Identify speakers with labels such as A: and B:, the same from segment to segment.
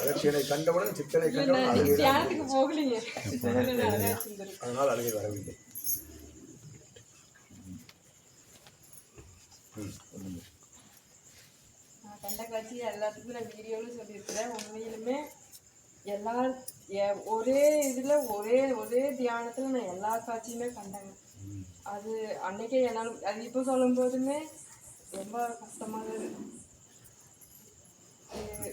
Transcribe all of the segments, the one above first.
A: அலட்சியனை கண்டவுடன் சித்தனை கண்டவுடன். அதனால் அழுகை வரவில்லை.
B: கண்ட காட்சி எல்லாத்துக்கும் நான் வீடியோவில் சொல்லியிருக்கிறேன். உண்மையிலுமே எல்லா ஒரே இதில் ஒரே ஒரே தியானத்தில் நான் எல்லா காட்சியுமே கண்டேங்க அது அன்னைக்கே என்னால் அது இப்போ சொல்லும் போதுமே ரொம்ப கஷ்டமாக இருக்கு. அஹ்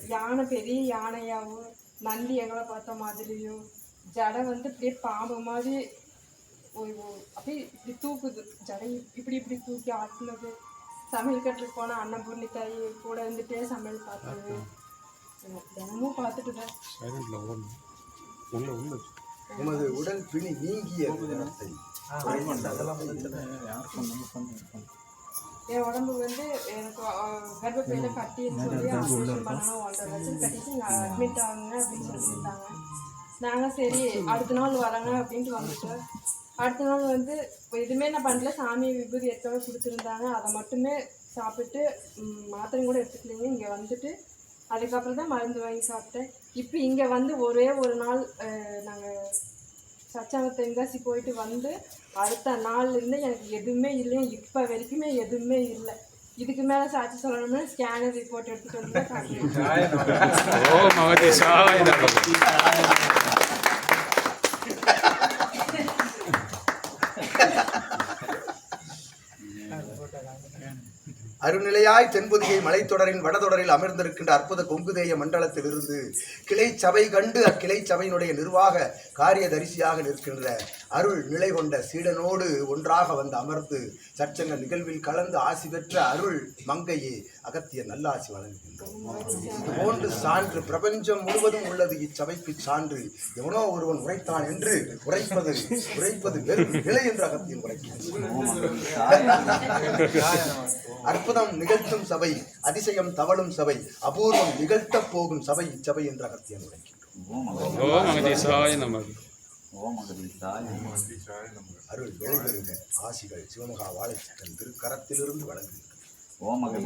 B: யானை பெரிய யானையாகவும் நந்தி எங்களை பார்த்த மாதிரியும் ஜடை வந்து அப்படியே பாம்பு மாதிரி ஒரு- அப்படியே இப்படி தூக்குது. ஜடை இப்படி இப்படி தூக்கி ஆட்டினது. சமையல் கட்டுக்கு போன அன்னபூர்ணி தாய் கூட இருந்துட்டே சமையல் பார்த்தது. தினமும் பார்த்துட்டு தான்.
A: உமது உடல் பிணி நீங்கிய தினத்தை.
B: என் உடம்பு வந்து எனக்கு கர்ப்பப்பையில கட்டின்னு சொல்லி ஆப்ரேஷன் பண்ணணும் ஒன்றரை லட்சம் கட்டிட்டு இங்கே அட்மிட் ஆகுங்க அப்படின்னு சொல்லியிருந்தாங்க. நாங்கள் சரி அடுத்த நாள் வரேங்க அப்படின்ட்டு வந்துட்டோம். அடுத்த நாள் வந்து எதுவுமே நான் பண்ணல. சாமி விபூதி ஏற்கனவே கொடுத்துருந்தாங்க. அதை மட்டுமே சாப்பிட்டு மாத்திரை கூட எடுத்துக்கலைங்க. இங்கே வந்துட்டு அதுக்கப்புறம் தான் மருந்து வாங்கி சாப்பிட்டேன். இப்போ இங்கே வந்து ஒரே ஒரு நாள் நாங்கள் சச்சாங்க தென்காசி போயிட்டு வந்து அடுத்த நாள்லேருந்து எனக்கு எதுவுமே இல்லை இப்போ வரைக்குமே எதுவுமே இல்லை. இதுக்கு மேலே சாட்சி சொல்லணும்னா ஸ்கேனர் ரிப்போர்ட் எடுத்துட்டு வந்து காட்டுறேன்.
C: ஓ மகதி சாய்
A: அருநிலையாய் தென்பொதிகை மலைத்தொடரின் வடதொடரில் அமர்ந்திருக்கின்ற அற்புத கொங்குதேய மண்டலத்திலிருந்து கிளை சபை கண்டு அக்கிளை சபையினுடைய நிர்வாக காரியதரிசியாக நிற்கின்ற அருள் நிலை கொண்ட சீடனோடு ஒன்றாக வந்து அமர்ந்து சற்சங்க நிகழ்வில் கலந்து ஆசி பெற்ற அருள் மங்கையே அகத்திய நல்லாசி வழங்குகின்றோம் போன்று சான்று பிரபஞ்சம் முழுவதும் உள்ளது இச்சபைக்கு சான்று. எவனோ ஒருவன் உரைத்தான் என்று உரைப்பது உரைப்பது வெறும் நிலை என்று அகத்தியம் உரைக்கிறான் அற்புதம் நிகழ்த்தும் சபை அதிசயம் தவழும் சபை அபூர்வம் நிகழ்த்தப் போகும் சபை இச்சபை என்று அகத்தியம் உரைக்கின்றோம்
C: ஓ மகதி
A: அருள் விளைபெறுக. ஆசிகள் சிவமகா வாழைச்சட்டன் திருக்கரத்திலிருந்து வழங்குகிறது
D: ஓம் மகதி